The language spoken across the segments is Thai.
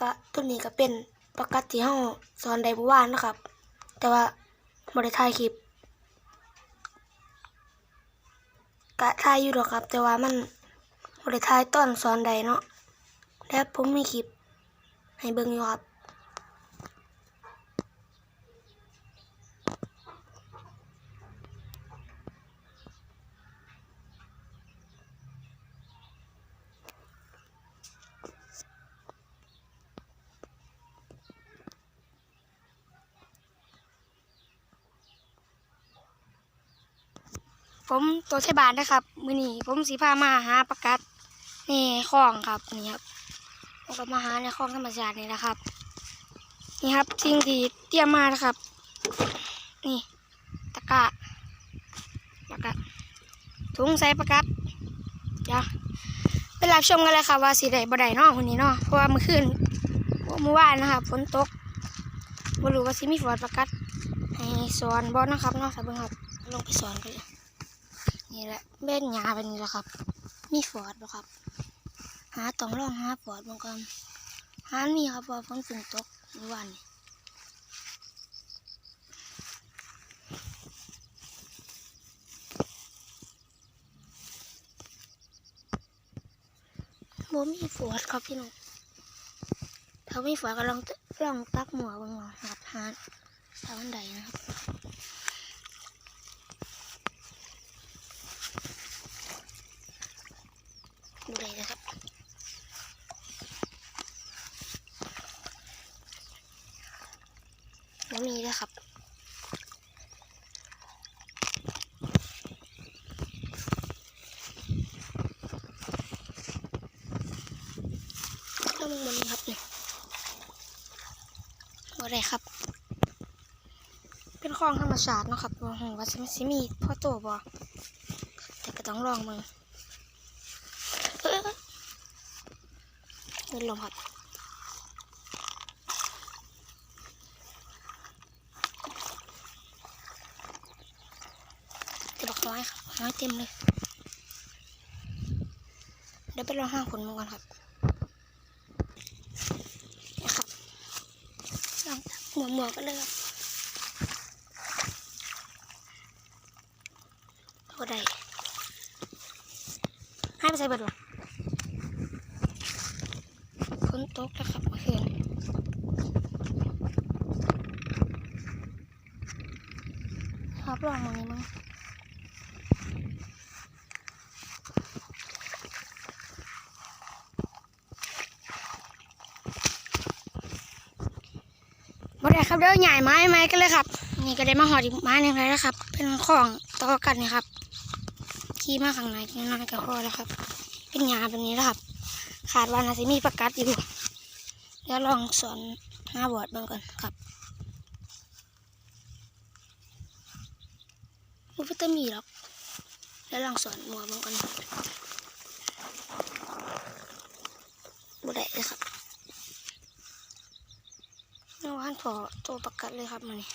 ก็ตัวนี้ก็เป็นประกัดที่เฮาสอนได้เมื่อวานนะครับ แต่ว่าบ่ได้ถ่ายคลิปก็ถ่ายอยู่หรอกครับ แต่ว่ามันบ่ได้ถ่ายตอนสอนใดเนาะแล้วผมมีคลิปให้เบิ่งอยู่ครับ ผมตัวเทบานนะครับ มือนี้ผมสีพามาหาประกัดนี่คลองครับนี่ครับผมก็มาหาในคลองธรรมชาตินี่นะครับ นี่ครับสิ่งที่เตรียมมานะครับ นี่ตะกร้าแล้วก็ถุงใส่ประกัดเดี๋ยวไปรับชมกันเลยครับว่าสีใดบ่ได้เนาะวันนี้เนาะเพราะว่าเมื่อคืนเมื่อวานนะครับฝนตกบ่รู้ว่าสิมีฝนประกัดให้สอนบ่นะครับเนาะสาเบิ่งครับลงไปสอนกันเลย นี่แหละเบ็ดหญ้าเป็นนี่แหละครับ มีฟอดบ่ครับ หาต้องลองหาฟอดบางกันหามีครับเพอฝนฝนตกเมื่อวานนี้บ่มีฟอดครับพี่น้องถ้ามีฟอดก็ลองตลองตักหมวบางหน่อยครับหาทางบันไดนะครับ ดูเลยนะครับแล้ว มีด้วยครับแล้วมึงบนครับเนี่ยอะไรครับ เป็นคลองธรรมชาตินะครับว่าหงว่าสิมสิมีพ่อโตบ่แต่ก็ต้องลองมึงเอ้ยเดินลมครับเดี๋ยวบอก น้อยเต็มเลย เดี๋ยวไปลองห้างผลมันก่อนครับนะครับลองหมวกหมวกกันเลยครับโอ้ได้ให้ไปใส่เบิดวะฝนตกแล้วครับเมื่อคืนครับลองมองนี้มั้ง บ่ได้ครับเด้อใหญ่ไม้ไม้กันเลยครับ นี่ก็ได้มาหอดอีกไม้หนึ่งแล้วครับ เป็นของต่อกันนี่ครับ ขี่มาข้างในขี่น้อยก็พอแล้วครับ เป็นหญ้าแบบนี้แล้วครับ ขาดว่าน่าจะมีประกัดอยู่เดี๋ยวลองสอนหน้าบอดบ้างก่อนครับมันก็จะมีหรอกเดี๋ยวลองสอนหมัวบ้างก่อนบุได้เลยครับ เมื่อวานพอตัวประกัดเลยครับมันนี่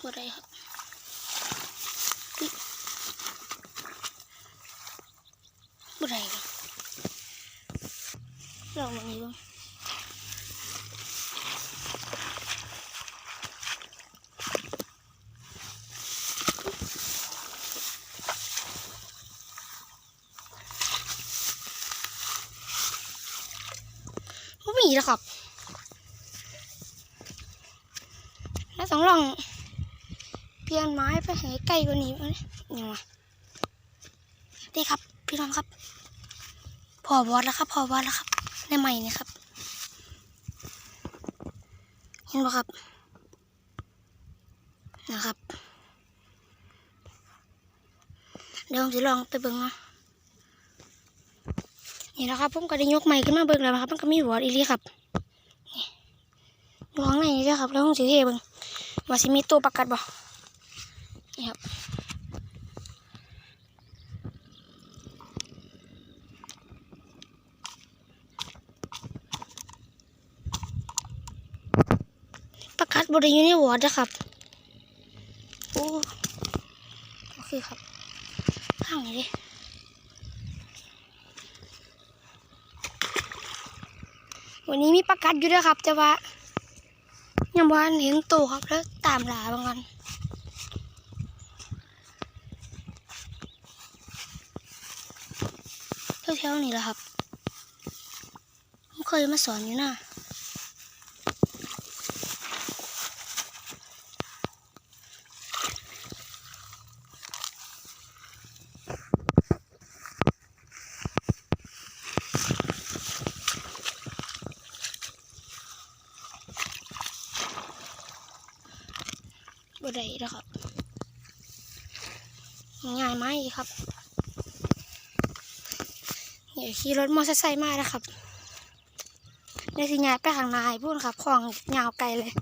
บุได้ครับบ่ได้เลยลองมันนี้บ้างีแล้วครับแล้วต้องลอง เปลี่ยนไม้ไปให้ไกล้กว่านี้บ้างยังไงนี่ครับ พี่น้องครับ พอบอสแล้วครับ พอบอสแล้วครับ ในใหม่นี่ครับ เห็นปะครับ นะครับ เดี๋ยวผมจะลองไปเบิ้งเนาะ นี่นะครับผมก็ได้ยกใหม่ขึ้นมาเบิ้งแล้วนะครับ มันก็มีบอสอีลีครับนี่อยู่ข้างในนี่ด้วยครับแล้วผมจะเทเบิ้งว่าสิมีตัวประกัดบ่นี่ครับประกัดบริยูในวอร์ดนะครับโอ้โอเคคือครับข้างนี้ดิ วันนี้มีประกัดอยู่ด้วยครับ แต่ว่ายังบ่ทันเห็นโตวครับแล้วตามหลาบางกันแถวๆนี้แหละครับผมเคยมาสอนอยู่นะ บ่ได้แล้วครับง่ายไหมครับเดี๋ยวขี่รถมอเตอร์ไซค์มาแล้วครับเดี๋ยวสิยาไปข้างในพูดครับของยาวไกลเลย